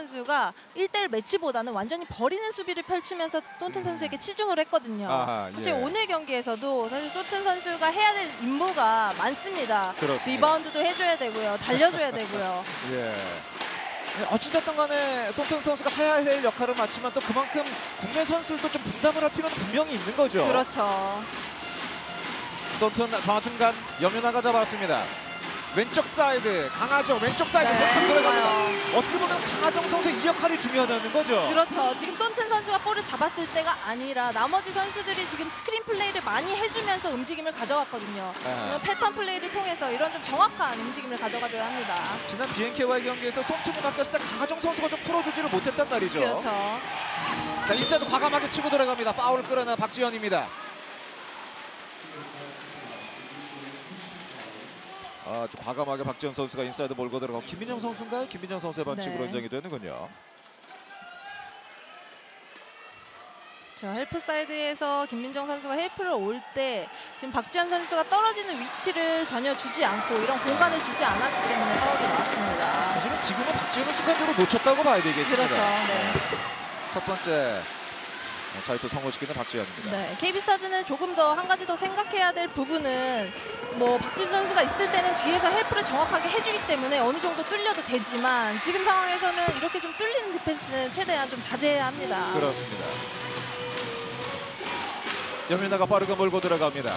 선수가 1대1 매치보다는 완전히 버리는 수비를 펼치면서 소튼 선수에게 치중을 했거든요. 아하, 사실 예. 오늘 경기에서도 사실 소튼 선수가 해야 될 임무가 많습니다. 그렇습니다. 리바운드도 해줘야 되고요. 달려줘야 되고요. 예. 네, 어찌됐든 간에 손튼 선수가 해야 될 역할을 마치면 또 그만큼 국내 선수들도 좀 분담을 할 필요는 분명히 있는 거죠. 그렇죠. 손튼 좌중간 염윤아가 잡았습니다. 왼쪽 사이드 강하정 왼쪽 사이드 네. 손튼 들어갑니다. 어떻게 보면 강하정 선수의 이 역할이 중요하다는 거죠. 그렇죠. 지금 손튼 선수가 볼을 잡았을 때가 아니라 나머지 선수들이 지금 스크린 플레이를 많이 해주면서 움직임을 가져갔거든요. 네. 그런 패턴 플레이를 통해서 이런 좀 정확한 움직임을 가져가줘야 합니다. 지난 BNK와의 경기에서 손튼이 맡겼을 때 강하정 선수가 좀 풀어주지를 못했단 말이죠. 그렇죠. 자 인사이드 과감하게 치고 들어갑니다. 파울을 끌어낸 박지현입니다. 아, 좀 과감하게 박지현 선수가 인사이드 몰고 들어가고 김민정 선수인가요? 김민정 선수의 반칙으로 네. 인정이 되는군요. 저 헬프 사이드에서 김민정 선수가 헬프를 올 때 지금 박지현 선수가 떨어지는 위치를 전혀 주지 않고 이런 공간을 주지 않았기 때문에 파울이 나왔습니다. 사실은 지금은 박지현을 순간적으로 놓쳤다고 봐야 되겠습니다. 그렇죠. 네. 첫 번째 자유투 성공시키는 박지현입니다. 네, KB 스타즈는 조금 더 한 가지 더 생각해야 될 부분은 뭐 박지수 선수가 있을 때는 뒤에서 헬프를 정확하게 해주기 때문에 어느 정도 뚫려도 되지만 지금 상황에서는 이렇게 좀 뚫리는 디펜스는 최대한 좀 자제해야 합니다. 그렇습니다. 염윤아가 빠르게 몰고 들어갑니다.